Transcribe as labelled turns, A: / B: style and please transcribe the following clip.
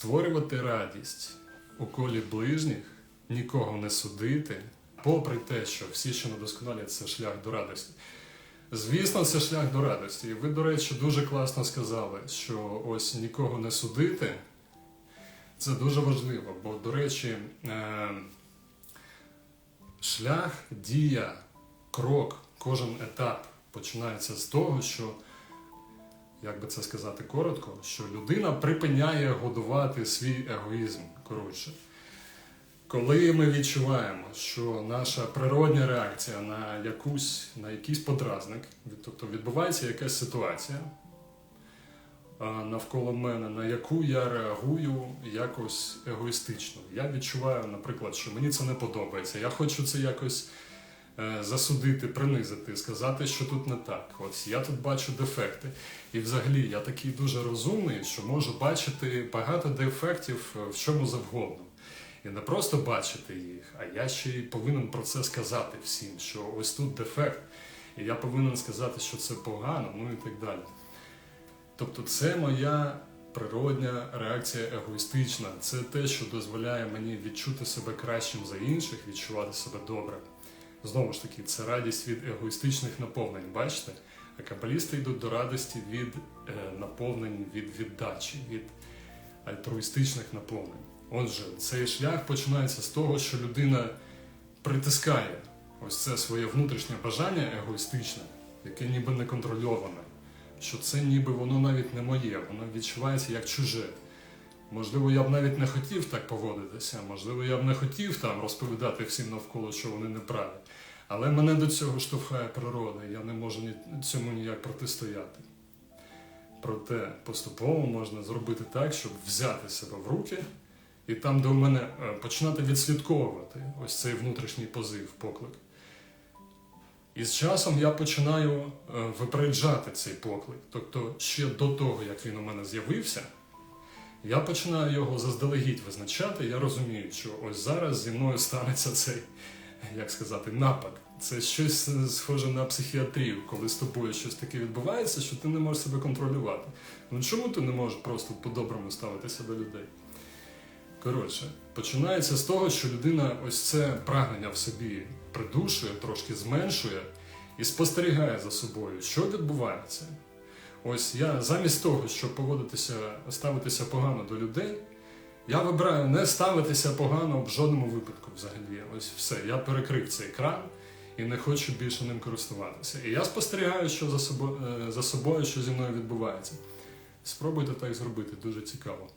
A: створювати радість у колі ближніх, нікого не судити, попри те, що всі, що недосконалі, це шлях до радості. Звісно, це шлях до радості. І ви, до речі, дуже класно сказали, що ось нікого не судити. Це дуже важливо, бо, до речі, е, шлях, дія, крок, кожен етап починається з того, що, як би це сказати коротко, що людина припиняє годувати свій егоїзм. Коротше. Коли ми відчуваємо, що наша природня реакція на якусь, на якийсь подразник, тобто відбувається якась ситуація навколо мене, на яку я реагую якось егоїстично. Я відчуваю, наприклад, що мені це не подобається. Я хочу це якось засудити, принизити, сказати, що тут не так. Ось я тут бачу дефекти. І взагалі я такий дуже розумний, що можу бачити багато дефектів е, в чому завгодно. І не просто бачити їх, а я ще й повинен про це сказати всім, що ось тут дефект, і я повинен сказати, що це погано, ну і так далі. Тобто, це моя природня реакція егоїстична. Це те, що дозволяє мені відчути себе кращим за інших, відчувати себе добре. Знову ж таки, це радість від егоїстичних наповнень, бачите? А кабалісти йдуть до радості від е, наповнень, від віддачі, від альтруїстичних наповнень. Отже, цей шлях починається з того, що людина притискає ось це своє внутрішнє бажання егоїстичне, яке ніби не контрольоване, що це ніби воно навіть не моє, воно відчувається як чуже. Можливо, я б навіть не хотів так поводитися, можливо, я б не хотів там розповідати всім навколо, що вони неправі. Але мене до цього штовхає природа, я не можу цьому ніяк протистояти. Проте поступово можна зробити так, щоб взяти себе в руки і там, де у мене е, починати відслідковувати ось цей внутрішній позив, поклик. І з часом я починаю е, випереджати цей поклик. Тобто ще до того, як він у мене з'явився, я починаю його заздалегідь визначати. Я розумію, що ось зараз зі мною станеться цей, як сказати, напад. Це щось е, схоже на психіатрію, коли з тобою щось таке відбувається, що ти не можеш себе контролювати. Ну чому ти не можеш просто по-доброму ставитися до людей? Коротше, починається з того, що людина ось це прагнення в собі придушує, трошки зменшує і спостерігає за собою, що відбувається. Ось я замість того, щоб поводитися, ставитися погано до людей, я вибираю не ставитися погано в жодному випадку взагалі. Ось все, я перекрив цей кран і не хочу більше ним користуватися. І я спостерігаю, що за собою, за собою що зі мною відбувається. Спробуйте так зробити, дуже цікаво.